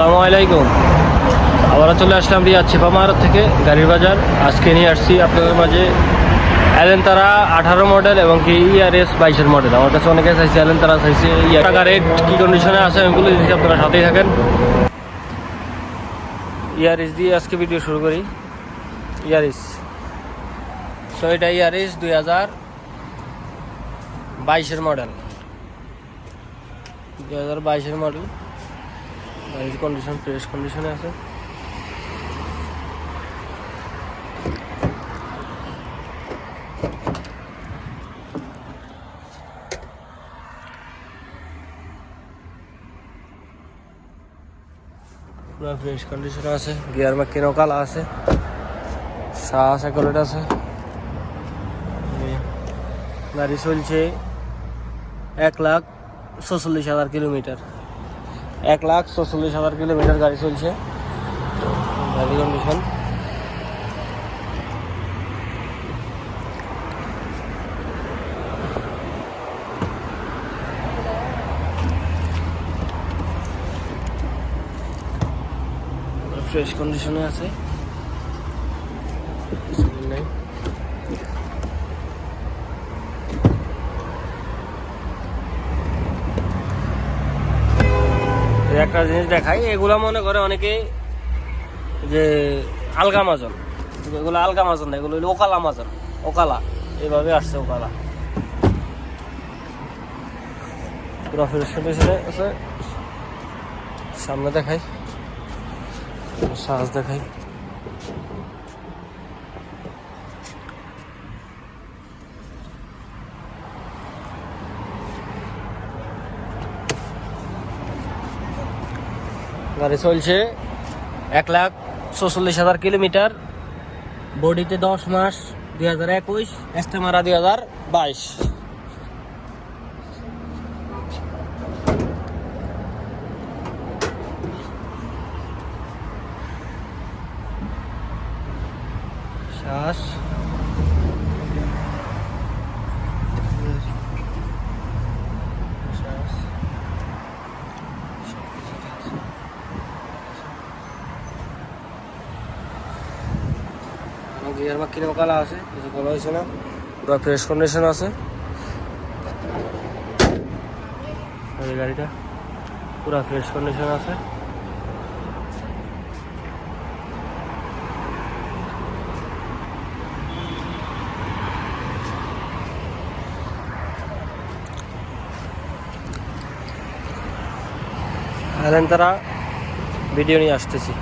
আসসালামু আলাইকুম। আবারও চলে আসলাম রিয়াদ ছিপামার থেকে গাড়ির বাজার। আজকে নিয়ে আসছি আপনাদের মাঝে অ্যালেন তারা আঠারো মডেল এবং কি ইআরএস বাইশের মডেল। আমার কাছে অনেকে চাইছে অ্যালেন তারা চাইছে ইয়ার টাকা রেট কী কন্ডিশনে আছে আমি বলে দিচ্ছি, আপনারা সাথেই থাকেন। ইয়ারিস দিয়ে আজকে ভিডিও শুরু করি। ইয়ারিস সো এটা ইয়ারিস দুই হাজার বাইশের মডেল। দুই হাজার বাইশের মডেল। গাড়ির কন্ডিশন ফ্রেশ কন্ডিশনে আছে। পুরো ফ্রেশ কন্ডিশনে আছে। গিয়ার মেকিনো কালা আছে। শাহ স্যাকুলেট আছে। গাড়ি চলছে এক লাখ ছচল্লিশ হাজার কিলোমিটার। এক লাখ ছচল্লিশ হাজার কিলোমিটার গাড়ি চলছে। গাড়ি কন্ডিশন ফ্রেশ কন্ডিশনে আছে। নেই। একটা জিনিস দেখাই, এগুলা মনে করে অনেকে যে আলগা মাজন এগুলো আলগা মাজন এগুলো ওকালা মাজন ওকালা, এভাবে আসছে ওকালা। আছে। সামনে দেখাই, সাজ দেখাই। গাড়ি চলছে। এক লাখ ছচল্লিশ হাজার কিলোমিটার। বডিতে দশ মাস দুই হাজার একুশ, এস্তেমারা দুই হাজার বাইশ। শ্বাস আমার গিয়ার বা কিনে কালা আছে, কিছু বলা হয়েছে না। পুরো ফ্রেশ কন্ডিশন আছে। এই গাড়িটা, পুরো ফ্রেশ কন্ডিশন আছে। তারা ভিডিও নিয়ে আসতেছি।